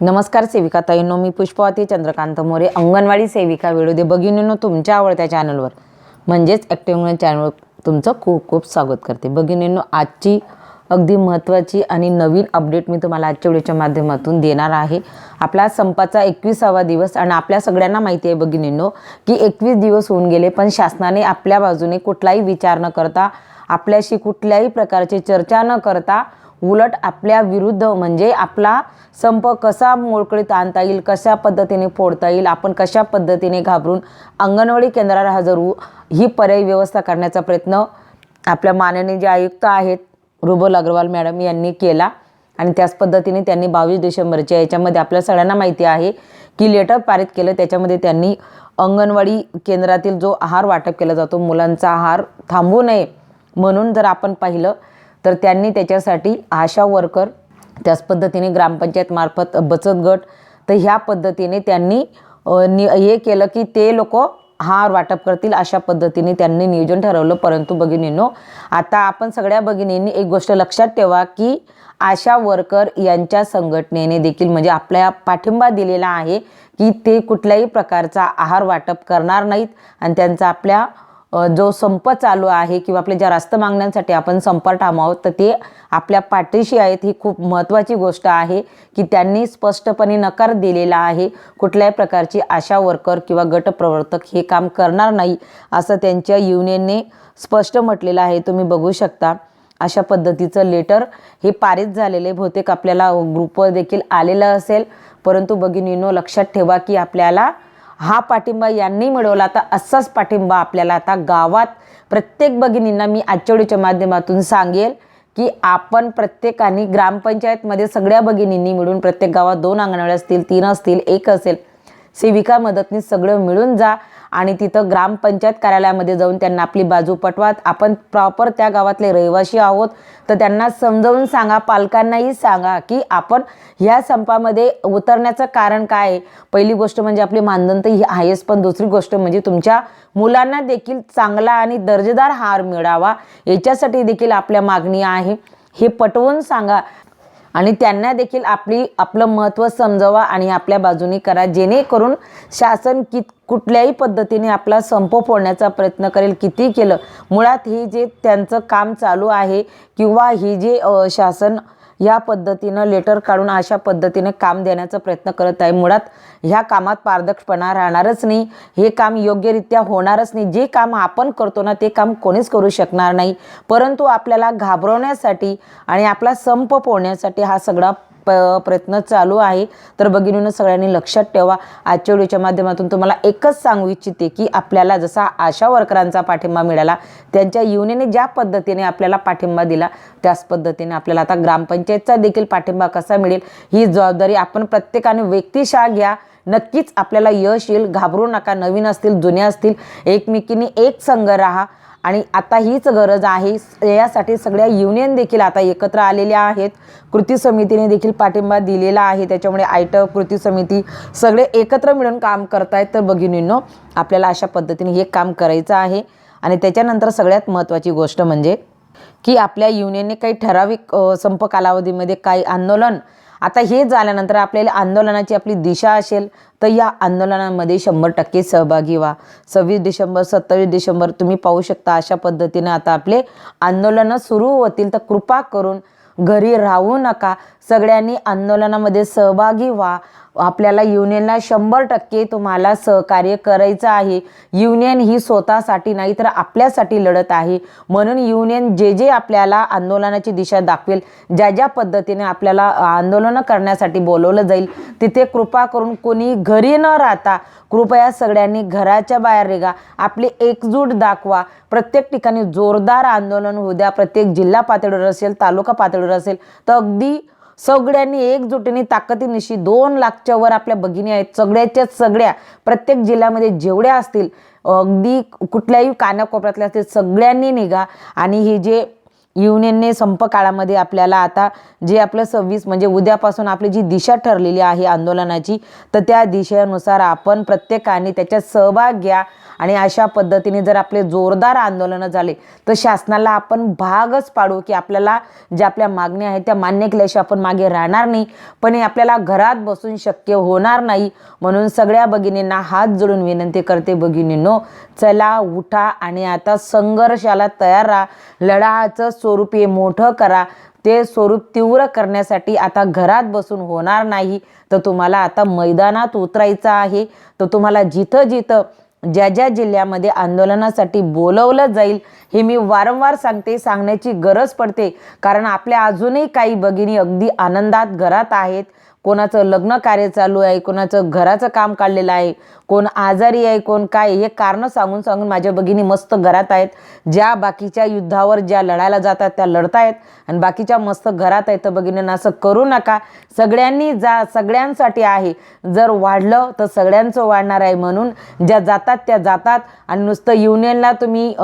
नमस्कार सेविका ताईंनो मी पुष्पवती चंद्रकांत मोरे अंगणवाडी सेविका विरोधी बघिनीनो तुमच्या आवडत्या चॅनलवर म्हणजेच ॲक्टिव्ह चॅनलवर तुमचं खूप खूप स्वागत करते. बघिनीनो आजची अगदी महत्त्वाची आणि नवीन अपडेट मी तुम्हाला आजच्या व्हिडिओच्या माध्यमातून देणार आहे. आपला संपाचा एकविसावा दिवस आणि आपल्या सगळ्यांना माहिती आहे बघिनीनो की एकवीस दिवस होऊन गेले पण शासनाने आपल्या बाजूने कुठलाही विचार न करता आपल्याशी कुठल्याही प्रकारची चर्चा न करता उलट आपल्या विरुद्ध म्हणजे आपला संप कसा मोकळीत आणता येईल कशा पद्धतीने फोडता येईल आपण कशा पद्धतीने घाबरून अंगणवाडी केंद्राला हजर होऊ ही पर्यायी व्यवस्था करण्याचा प्रयत्न आपल्या माननीय जे आयुक्त आहेत रुबल अग्रवाल मॅडम यांनी केला. आणि त्याच पद्धतीने त्यांनी बावीस डिसेंबरच्या याच्यामध्ये आपल्या सगळ्यांना माहिती आहे की लेटर पारित केलं त्याच्यामध्ये त्यांनी अंगणवाडी केंद्रातील जो आहार वाटप केला जातो मुलांचा आहार थांबू नये म्हणून जर आपण पाहिलं तर त्यांनी त्याच्यासाठी आशा वर्कर त्याच पद्धतीने ग्रामपंचायतमार्फत बचत गट तर ह्या पद्धतीने त्यांनी नि हे केलं की ते लोक हार वाटप करतील अशा पद्धतीने त्यांनी नियोजन ठरवलं. परंतु भगिनींनो आता आपण सगळ्या भगिनींनी एक गोष्ट लक्षात ठेवा की आशा वर्कर यांच्या संघटनेने देखील म्हणजे आपल्या पाठिंबा दिलेला आहे की ते कुठल्याही प्रकारचा आहार वाटप करणार नाहीत. आणि त्यांचा आपल्या जो संप चालू आहे किंवा आपल्या ज्या रास्त मागण्यांसाठी आपण संप थांबावं आहोत तर ते आपल्या पाठीशी आहेत ही खूप महत्त्वाची गोष्ट आहे की त्यांनी स्पष्टपणे नकार दिलेला आहे. कुठल्याही प्रकारची आशा वर्कर किंवा गटप्रवर्तक हे काम करणार नाही असं त्यांच्या युनियनने स्पष्ट म्हटलेलं आहे. तुम्ही बघू शकता अशा पद्धतीचं लेटर हे पारित झालेले. बहुतेक आपल्याला ग्रुपवर देखील आलेलं असेल. परंतु भगिनीनो लक्षात ठेवा की आपल्याला हा पाठिंबा यांनी मिळवला तर असाच पाठिंबा आपल्याला आता गावात प्रत्येक भगिनींना मी आजच्या माध्यमातून सांगेल की आपण प्रत्येकाने ग्रामपंचायतमध्ये सगळ्या भगिनींनी मिळून प्रत्येक गावात दोन अंगणवाड्या असतील तीन असतील एक असेल सेविका मदतनीस सगळं मिळून जा. आणि तिथं ग्रामपंचायत कार्यालयामध्ये जाऊन त्यांना आपली बाजू पटवा आपण प्रॉपर त्या गावातले रहिवासी आहोत. तर त्यांना समजावून सांगा पालकांनाही सांगा की आपण ह्या संपामध्ये उतरण्याचं कारण काय? आहे पहिली गोष्ट म्हणजे आपली मानधन तर ही आहेच पण दुसरी गोष्ट म्हणजे तुमच्या मुलांना देखील चांगला आणि दर्जेदार हार मिळावा. याच्यासाठी देखील आपल्या मागणी आहे. हे पटवून सांगा. आणि त्यांना देखील आपली आपलं महत्त्व समजावा आणि आपल्या बाजूने करा जेणेकरून शासन कित कुठल्याही पद्धतीने आपला संप फोडण्याचा प्रयत्न करेल किती केलं. मुळात हे जे त्यांचं काम चालू आहे किंवा ही जे शासन या पद्धतीनं लेटर काढून अशा पद्धतीने काम देण्याचा प्रयत्न करत आहे मुळात. ह्या कामात पारदर्शपणा राहणारच नाही. हे काम योग्यरित्या होणारच नाही. जे काम आपण करतो ना ते काम कोणीच करू शकणार नाही. परंतु आपल्याला घाबरवण्यासाठी आणि आपला संप पोळण्यासाठी हा सगळा प प्रयत्न चालू आहे. तर भगिनीनं सगळ्यांनी लक्षात ठेवा. आजच्या व्हिडिओच्या माध्यमातून तुम्हाला एकच सांगू इच्छिते की आपल्याला जसा आशा वर्करांचा पाठिंबा मिळाला त्यांच्या युनियनने ज्या पद्धतीने आपल्याला पाठिंबा दिला त्याच पद्धतीने आपल्याला आता ग्रामपंचायतचा देखील पाठिंबा कसा मिळेल ही जबाबदारी आपण प्रत्येकाने व्यक्तिशा घ्या. नक्कीच आपल्याला यश येईल. घाबरू नका. नवीन असतील जुन्या असतील. एकमेकीने एक संघ राहा. आणि आता हीच गरज आहे. यासाठी सगळ्या युनियन देखील आता एकत्र आलेल्या आहेत. कृती समितीने देखील पाठिंबा दिलेला आहे. त्याच्यामुळे आयटक कृती समिती सगळे एकत्र मिळून काम करतायत. तर भगिनींनो आपल्याला अशा पद्धतीने हे काम करायचं आहे. आणि त्याच्यानंतर सगळ्यात महत्त्वाची गोष्ट म्हणजे की आपल्या युनियनने काही ठराविक संप कालावधीमध्ये काही आंदोलन आता हे झाल्यानंतर आपल्याला आंदोलनाची आपली दिशा असेल तर या आंदोलनामध्ये शंभर टक्के सहभागी व्हा. सव्वीस डिसेंबर सत्तावीस डिसेंबर तुम्ही पाहू शकता अशा पद्धतीने आता आपले आंदोलनं सुरू होतील. तर कृपा करून घरी राहू नका. सगळ्यांनी आंदोलनामध्ये सहभागी व्हा. आपल्याला युनियनला शंभर टक्के तुम्हाला सहकार्य करायचं आहे. युनियन ही स्वतःसाठी नाही तर आपल्यासाठी लढत आहे. म्हणून युनियन जे जे आपल्याला आंदोलनाची दिशा दाखवेल ज्या ज्या पद्धतीने आपल्याला आंदोलनं करण्यासाठी बोलवलं जाईल तिथे कृपा करून कोणी घरी न राहता कृपया सगळ्यांनी घराच्या बाहेर रेगा आपली एकजूट दाखवा. प्रत्येक ठिकाणी जोरदार आंदोलन होऊ द्या. प्रत्येक जिल्हा पातळीवर असेल तालुका पातळीवर असेल तर अगदी सगळ्यांनी एकजुटीने ताकदीनिशी दोन लाखच्या वर आपल्या भगिनी आहेत. सगळ्याच्या सगळ्या प्रत्येक जिल्ह्यामध्ये जेवढ्या असतील अगदी कुठल्याही कानाकोपऱ्यातल्या असतील सगळ्यांनी निघा. आणि हे जे युनियनने संप काळामध्ये आपल्याला आता जे आपलं सव्वीस म्हणजे उद्यापासून आपली जी दिशा ठरलेली आहे आंदोलनाची तर त्या दिशेनुसार आपण प्रत्येकाने त्याच्यात सहभाग घ्या. आणि अशा पद्धतीने जर आपले जोरदार आंदोलनं झाले तर शासनाला आपण भागच पाडू की आपल्याला ज्या आपल्या मागण्या आहेत त्या मान्य केल्याशिवाय आपण मागे राहणार नाही. पण हे आपल्याला घरात बसून शक्य होणार नाही. म्हणून सगळ्या भगिनींना हात जोडून विनंती करते भगिनींनो चला उठा आणि आता संघर्षाला तयार राहा. लढाचं स्वरूप हे मोठं करा. ते स्वरूप तीव्र करण्यासाठी आता घरात बसून होणार नाही. तर तुम्हाला आता मैदानात उतरायचं आहे. तर तुम्हाला जिथं जिथं ज्या ज्या जिल्ह्यामध्ये आंदोलनासाठी बोलवलं जाईल हे मी वारंवार सांगते सांगण्याची गरज पडते. कारण आपल्या अजूनही काही भगिनी अगदी आनंदात घरात आहेत. कोणाचं लग्न कार्य चालू आहे कोणाचं घराचं काम काढलेलं आहे कोण आजारी आहे कोण काय हे कारणं सांगून सांगून माझ्या भगिनी मस्त घरात आहेत. ज्या बाकीच्या युद्धावर ज्या लढायला जातात त्या लढतायत. आणि बाकीच्या मस्त घरात आहेत तर भगिनींना असं करू नका. सगळ्यांनी जा सगळ्यांसाठी आहे. जर वाढलं तर सगळ्यांचं वाढणार आहे म्हणून ज्या जातात त्या जातात. आणि नुसतं युनियनला तुम्ही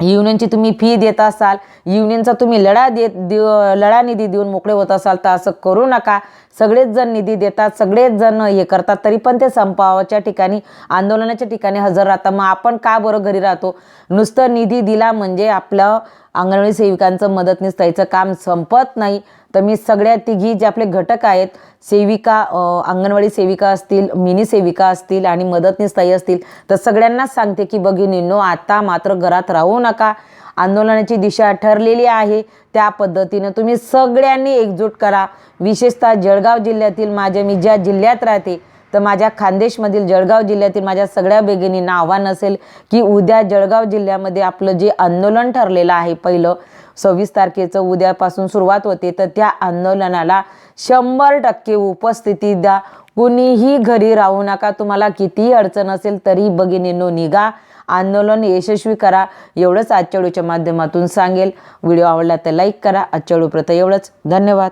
युनियनची तुम्ही फी देत असाल युनियनचा तुम्ही लढा देत देव लढा निधी देऊन मोकळे होत असाल तर असं करू नका. सगळेच जण निधी देतात सगळेच जण हे करतात तरी पण ते संपावाच्या ठिकाणी आंदोलनाच्या ठिकाणी हजर राहतात. मग आपण का बरं घरी राहतो? नुसतं निधी दिला म्हणजे आपलं अंगणवाडी सेविकांचं मदतनीस त्याचं काम संपत नाही. तर मी सगळ्या तिघी जे आपले घटक आहेत सेविका अंगणवाडी सेविका असतील मिनी सेविका असतील आणि मदतनीस ताई असतील तर सगळ्यांनाच सांगते की भगिनींनो आता मात्र घरात राहू नका. आंदोलनाची दिशा ठरलेली आहे. त्या पद्धतीनं तुम्ही सगळ्यांनी एकजूट करा. विशेषतः जळगाव जिल्ह्यातील माझ्या मी ज्या जिल्ह्यात राहते तर माझ्या खानदेशमधील जळगाव जिल्ह्यातील माझ्या सगळ्या बेगिनींना आव्हान असेल की उद्या जळगाव जिल्ह्यामध्ये आपलं जे आंदोलन ठरलेलं आहे पहिलं सव्वीस तारखेचं उद्यापासून सुरुवात होते तर त्या आंदोलनाला शंभर टक्के उपस्थिती द्या. कुणीही घरी राहू नका तुम्हाला कितीही अडचण असेल तरी भगिनींनो निघा. आंदोलन यशस्वी करा एवढंच आजच्या व्हिडिओच्या माध्यमातून सांगेल. व्हिडिओ आवडला तर लाईक करा आजच्या व्हिडिओप्रत एवढंच. धन्यवाद.